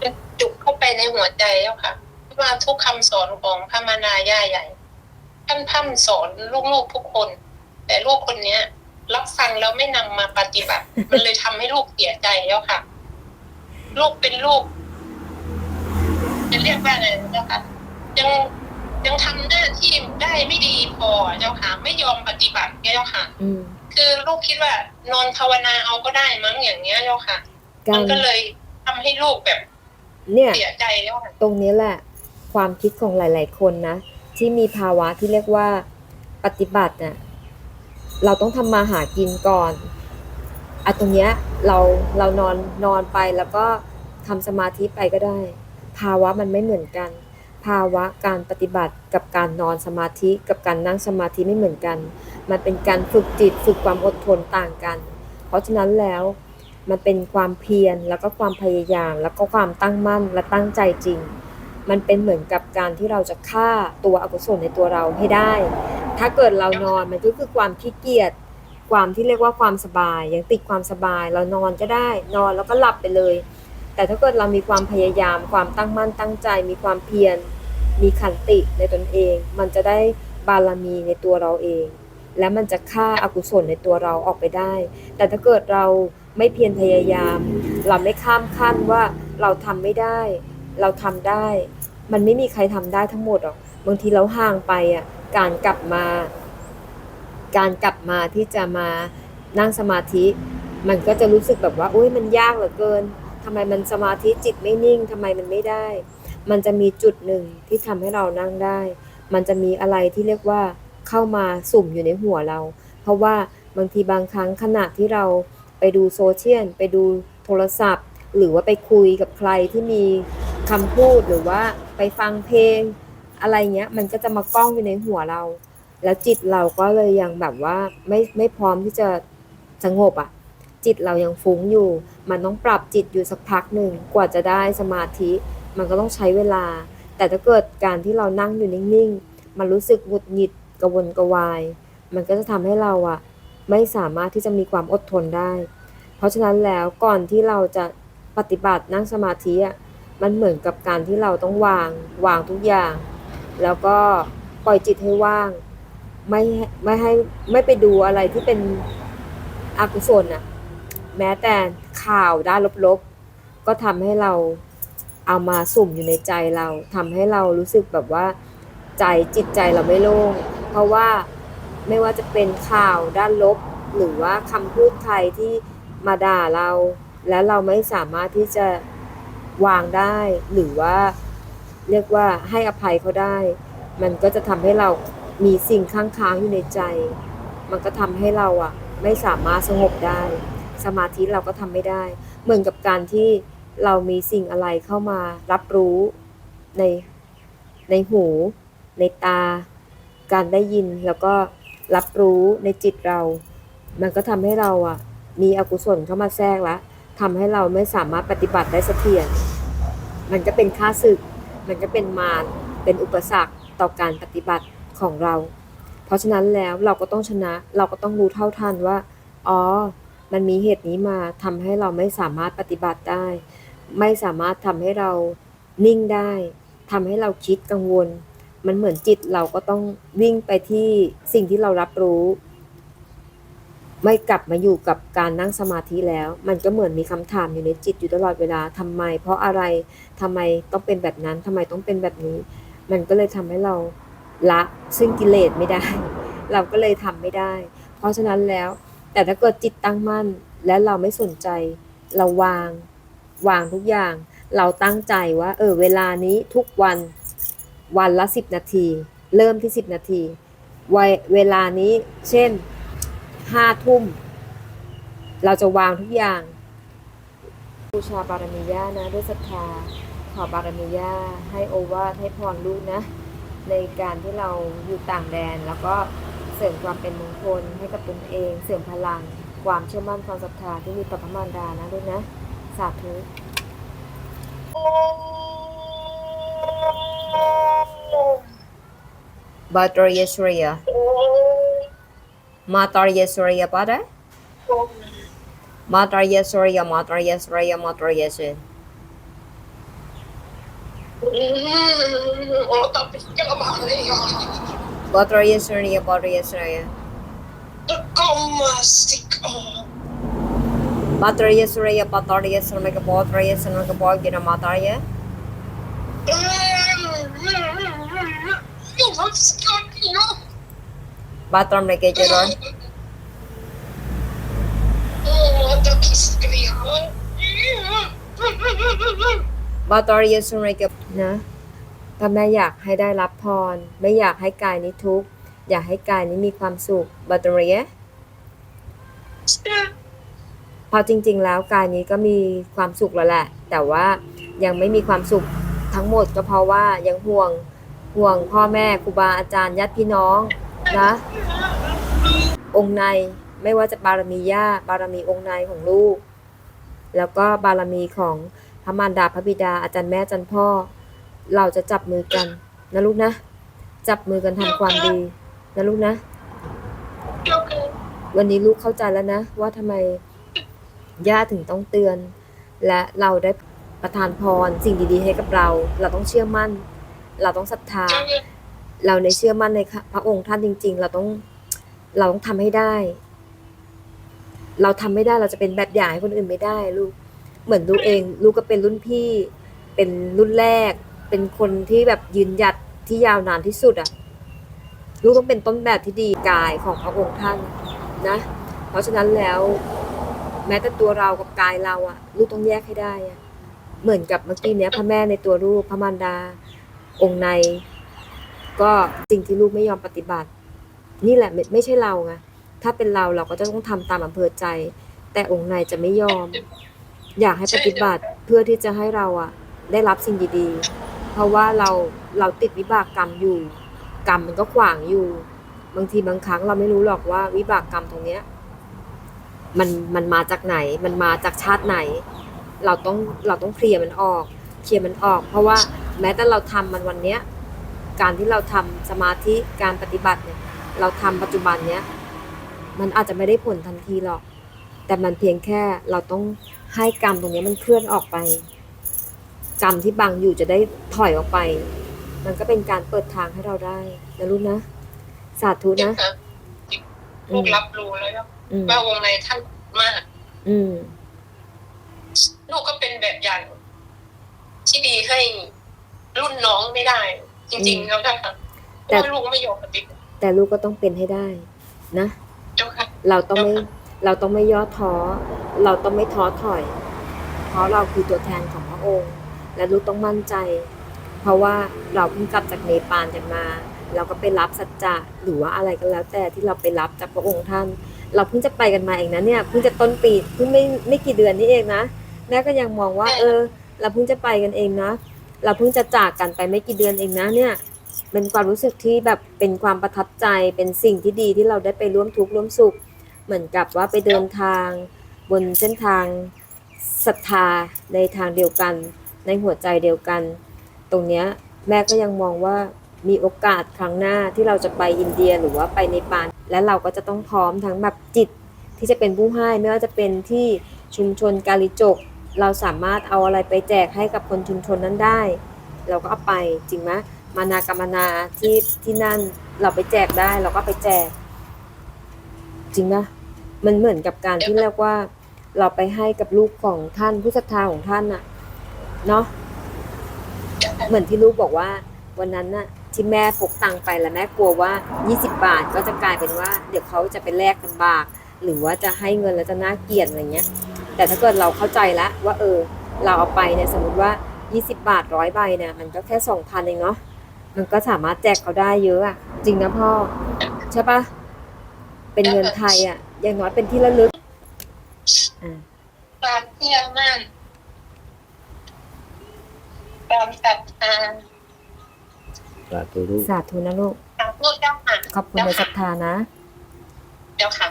เป็นจุกเข้าไปในหัวใจแล้วค่ะว่าทุกคำสอนของพระมานาย่าใหญ่ท่านพร่ำสอนลูกๆทุกคน แต่ลูกคนเนี้ย รับฟังแล้วไม่นำมาปฏิบัติ มันเลยทำให้ลูกเสียใจแล้วค่ะ ลูกเป็นลูกจะเรียกว่าอะไรนะเจ้าค่ะยังยังทำหน้าที่ได้ไม่ดีพอเจ้าค่ะไม่ยอมปฏิบัติเจ้าค่ะอืมคือลูกคิดว่านอนภาวนาเอาก็ได้มั้งอย่างเงี้ยเจ้าค่ะกามันรก็เลยทำให้ลูกแบบ เนี่ยเสียใจแล้วค่ะตรงนี้แหละ ความคิดของหลาย ๆ คนนะ ที่มีภาวะที่เรียกว่าปฏิบัติน่ะเราต้องทำมาหากินก่อนอะตรงเนี้ยเราเรานอนนอนไปแล้วก็ทำสมาธิไปก็ได้ ภาวะมันไม่เหมือนกัน ภาวะการปฏิบัติกับการนอนสมาธิกับการนั่งสมาธิไม่เหมือนกัน มันเป็นการฝึกจิตฝึกความอดทนต่างกัน เพราะฉะนั้นแล้ว มันเป็นความเพียรแล้วก็ความพยายาม แล้วก็ความตั้งมั่นและตั้งใจจริง มันเป็นเหมือนกับการที่เราจะฆ่าตัวอกุศลในตัวเราให้ได้ ถ้าเกิดเรานอนมันก็คือความขี้เกียจความที่เรียกว่าความสบายยังติดความสบายเรานอนก็ได้ นอนแล้วก็หลับไปเลย แต่ถ้าเกิดเรามีความพยายาม ความตั้งมั่นตั้งใจ มีความเพียรมีขันติในตนเอง มันจะได้บารมีในตัวเราเอง และมันจะฆ่าอากุศลในตัวเราออกไปได้ แต่ถ้าเกิดเรา ไม่เพียรพยายาม เราไม่ข้ามขั้นว่าเราทำไม่ได้ เราทำได้ มันไม่มีใครทำได้ทั้งหมดหรอกบางทีเราห่างไปอะการกลับมา การกลับมาที่จะมานั่งสมาธิ มันก็จะรู้สึกแบบว่าอุ้ยมันยากเหลือเกินทำไมมันสมาธิจิตไม่นิ่งทำไมมันไม่ได้ มันจะมีจุดหนึ่งที่ทำให้เรานั่งได้ มันจะมีอะไรที่เรียกว่าเข้ามาสุ่มอยู่ในหัวเรา เพราะว่าบางทีบางครั้งขณะที่เรา ไปดูโซเชียลไปดูโทรศัพท์ หรือว่าไปคุยกับใครที่มีคำพูดหรือว่าไปฟังเพลง อะไรเงี้ย มันก็จะมากล้องอยู่ในหัวเรา แล้วจิตเราก็เลยยังแบบว่าไม่ไม่พร้อมที่จะสงบอะ่ะ จิตเรายังฟุ้งอยู่ มันต้องปรับจิตอยู่สักพักหนึ่งกว่าจะได้สมาธิ มันก็ต้องใช้เวลา แต่ถ้าเกิดการที่เรานั่งอยู่นิ่งๆ มันรู้สึกหงุดหงิดกระวนกระวาย มันก็จะทำให้เราอะไม่สามารถที่จะมีความอดทนได้ เพราะฉะนั้นแล้วก่อนที่เราจะปฏิบัตินั่งสมาธิอะมันเหมือนกับการที่เราต้องวางวางทุกอย่าง แล้วก็ปล่อยจิตให้ว่าง ไม่ไม่ให้ไม่ไปดูอะไรที่เป็นอกุศลอะแม้แต่ข่าวด้านลบๆ ก็ทำให้เราเอามาสุ่มอยู่ในใจเราทำให้เรารู้สึกแบบว่าใจจิตใจเราไม่โล่งเพราะว่าไม่ว่าจะเป็นข่าวด้านลบ หรือว่าคำพูดใครที่ มาด่าเรา และเราไม่สามารถที่จะวางได้ หรือว่าเรียกว่าให้อภัยเขาได้ มันก็จะทำให้เรามีสิ่งค้างค้างอยู่ในใจ มันก็ทำให้เราอะไม่สามารถสงบได้ สมาธิเราก็ทำไม่ได้ เหมือนกับการที่เรามีสิ่งอะไรเข้ามารับรู้ในในหู ในตา การได้ยินแล้วก็รับรู้ในจิตเรา มันก็ทำให้เราอะ มีอกุศลเข้ามาแทรกและทำให้เราไม่สามารถปฏิบัติได้เสถียรมันก็เป็นค่าศึก มันก็เป็นมารเป็นอุปสรรคต่อการปฏิบัติของเรา เพราะฉะนั้นแล้วเราก็ต้องชนะ เราก็ต้องรู้เท่าทันว่า อ๋อ มันมีเหตุนี้มาทำให้เราไม่สามารถปฏิบัติได้ ไม่สามารถทำให้เรานิ่งได้ทำให้เราคิดกังวล มันเหมือนจิตเราก็ต้องวิ่งไปที่สิ่งที่เรารับรู้ ไม่กลับมาอยู่กับการนั่งสมาธิแล้ว มันก็เหมือนมีคำถามอยู่ในจิตอยู่ตลอดเวลาทำไม เพราะอะไรทำไมต้องเป็นแบบนั้นทำไมต้องเป็นแบบนี้ มันก็เลยทำให้เราละซึ่งกิเลสไม่ได้ เราก็เลยทำไม่ได้ เพราะฉะนั้นแล้ว แต่ถ้าเกิดจิตตั้งมั่นและเราไม่สนใจ เราวางวางทุกอย่าง เราตั้งใจว่า เออ เวลานี้ทุกวันวันละสิบนาที เริ่มที่สิบนาทีวเวลานี้เช่น ห้าทุ่ม เราจะวางทุกอย่างบูชาบารมีย่านะ ด้วยศรัทธาขอบารมีย่าให้โอวาทให้พรลูกนะ ในการที่เราอยู่ต่างแดน แล้วก็เสริมความเป็นมงคลให้กับตนเอง เสริมพลัง ความเชื่อมั่นความศรัทธาที่มีต่อพระมารดานะด้วยนะ สาธุ Bhadraya Surya Matarya Surya Pada Matarya Surya Matarya Surya Matarya Surya Pada? Matar Surya, Matarya Surya, Matarya Surya. Matar Surya, Matarya Surya. Matarya Surya, Matarya Surya, Mega Matarya Surya, Mega Matarya Matarya. ya? Joror Oh, tapi sekali ya. Batarya Surya นะถ้าแม่อยากให้ได้รับพร ไม่อยากให้กายนี้ทุกข์ อยากให้กายนี้มีความสุขบัตเรียเพราะจริง ๆ แล้วกายนี้ก็มีความสุขแล้วแหละ แต่ว่ายังไม่มีความสุขทั้งหมดก็เพราะว่ายังห่วงห่วงพ่อแม่ครูบาอาจารย์ญาติพี่น้อง นะ องค์ในไม่ว่าจะบารมีย่าบารมีองค์ในของลูก แล้วก็บารมีของพระมารดาพระบิดาอาจารย์แม่อาจารย์พ่อ เราจะจับมือกันนะลูกนะ จับมือกันทำความดีนะลูกนะ วันนี้ลูกเข้าใจแล้วนะ ว่าทำไมย่าถึงต้องเตือน และเราได้ประทานพรสิ่งดีๆให้กับเรา เราต้องเชื่อมั่น เราต้องศรัทธา เราในเชื่อมั่นในพระองค์ท่านจริง ๆ เราต้องเราต้องทำให้ได้ เราทำไม่ได้เราจะเป็นแบบอย่างให้คนอื่นไม่ได้ลูกเหมือนลูกเองลูกก็เป็นรุ่นพี่ เป็นรุ่นแรก เป็นคนที่แบบยืนหยัดที่ยาวนานที่สุดอะลูกต้องเป็นต้นแบบที่ดีกายของพระองค์ท่านนะ เพราะฉะนั้นแล้วแม้แต่ตัวเรากับกายเราอะลูกต้องแยกให้ได้อะเหมือนกับเมื่อกี้เนี้ยพระแม่ในตัวลูกพระมารดา องค์ใน ก็สิ่งที่ลูกไม่ยอมปฏิบัติ นี่แหละไม่ไม่ใช่เราไงถ้าเป็นเราเราก็จะต้องทำตามอำเภอใจ แต่องค์ในจะไม่ยอม อยากให้ปฏิบัติเพื่อที่จะให้เราอะได้รับสิ่งดีๆ เพราะว่าเราเราติดวิบากกรรมอยู่ กรรมมันก็ขวางอยู่ บางทีบางครั้งเราไม่รู้หรอกว่าวิบากกรรมตรงเนี้ย มันมันมาจากไหน มันมาจากชาติไหน เราต้องเราต้องเคลียร์มันออก เคลียร์มันออก เพราะว่าแม้แต่เราทำมันวันเนี้ย การที่เราทำสมาธิการปฏิบัติเนี่ยเราทำปัจจุบันเนี้ยมันอาจจะไม่ได้ผลทันทีหรอก แต่มันเพียงแค่เราต้องให้กรรมตรงนี้มันเคลื่อนออกไป กรรมที่บังอยู่จะได้ถอยออกไป มันก็เป็นการเปิดทางให้เราได้นะลูกนะ สาธุนะลูกรับรู้แล้วอืมว่าวงในท่านมาก อืมลูกก็เป็นแบบอย่างที่ดีให้รุ่นน้องไม่ได้ จริงๆแล้วนะคะเพราะว่าลูกไม่ยอมปฏิบัติแต่ลูกก็ต้องเป็นให้ได้นะเจ้าค่ะเราต้องไม่เราต้องไม่ย่อท้อ เราต้องไม่ท้อถอย เพราะเราคือตัวแทนของพระองค์ และลูกต้องมั่นใจ เพราะว่าเราเพิ่งกลับจากเนปาลกันมา เราก็ไปรับสัจจะหรือว่าอะไรก็แล้ว แต่ที่เราไปรับจากพระองค์ท่าน เราเพิ่งจะไปกันมาเองนะเนี่ยเพิ่งจะต้นปีเพิ่งไม่ไม่กี่เดือนนี้เองนะแม่ก็ยังมองว่า เออ เราเพิ่งจะไปกันเองนะ เราเพิ่งจะจากกันไปไม่กี่เดือนเองนะเนี่ยเป็นความรู้สึกที่แบบเป็นความประทับใจเป็นสิ่งที่ดีที่เราได้ไปร่วมทุกข์ร่วมสุข เหมือนกับว่าไปเดินทางบนเส้นทางศรัทธาในทางเดียวกัน ในหัวใจเดียวกัน ตรงเนี้ยแม่ก็ยังมองว่ามีโอกาสครั้งหน้าที่เราจะไปอินเดียหรือว่าไปในปาน และเราก็จะต้องพร้อมทั้งแบบจิตที่จะเป็นผู้ให้ไม่ว่าจะเป็นที่ชุมชนกาลิจก เราสามารถเอาอะไรไปแจกให้กับคนชุมชนนั้นได้ เราก็เอาไปจริงไหมมานากรรมนาที่ที่นั่นเราไปแจกได้เราก็ไปแจก จริงไหมมันเหมือนกับการที่เรียกว่า เราไปให้กับลูกของท่านผู้ศรัทธาของท่านน่ะเนาะเหมือนที่ลูกบอกว่า วันนั้นน่ะ ที่แม่พกตังไปแล้วแม่กลัวว่า 20 บาทก็จะกลายเป็นว่า เดี๋ยวเขาจะไปแลกกันบาก หรือว่าจะให้เงินแล้วจะน่าเกลียดอะไรเงี้ย แต่ถ้าเกิดเราเข้าใจแล้วว่าเออเราเอาไปเนี่ยสมมติว่า 20 บาทร้อยใบเนี่ยมันก็แค่ 2,000 เองเนาะมันก็สามารถแจกเขาได้เยอะอะจริงนะพ่อ ใช่ปะเป็นเงินไทยอะอย่างน้อยเป็นที่ระลึกอ่าตามเชื่อมั่นตามศรัทธาสาธุลูกสาธุนะลูกตามลูกเจ้าค่ะขอบคุณในศรัทธานะ เจ้าค่ะ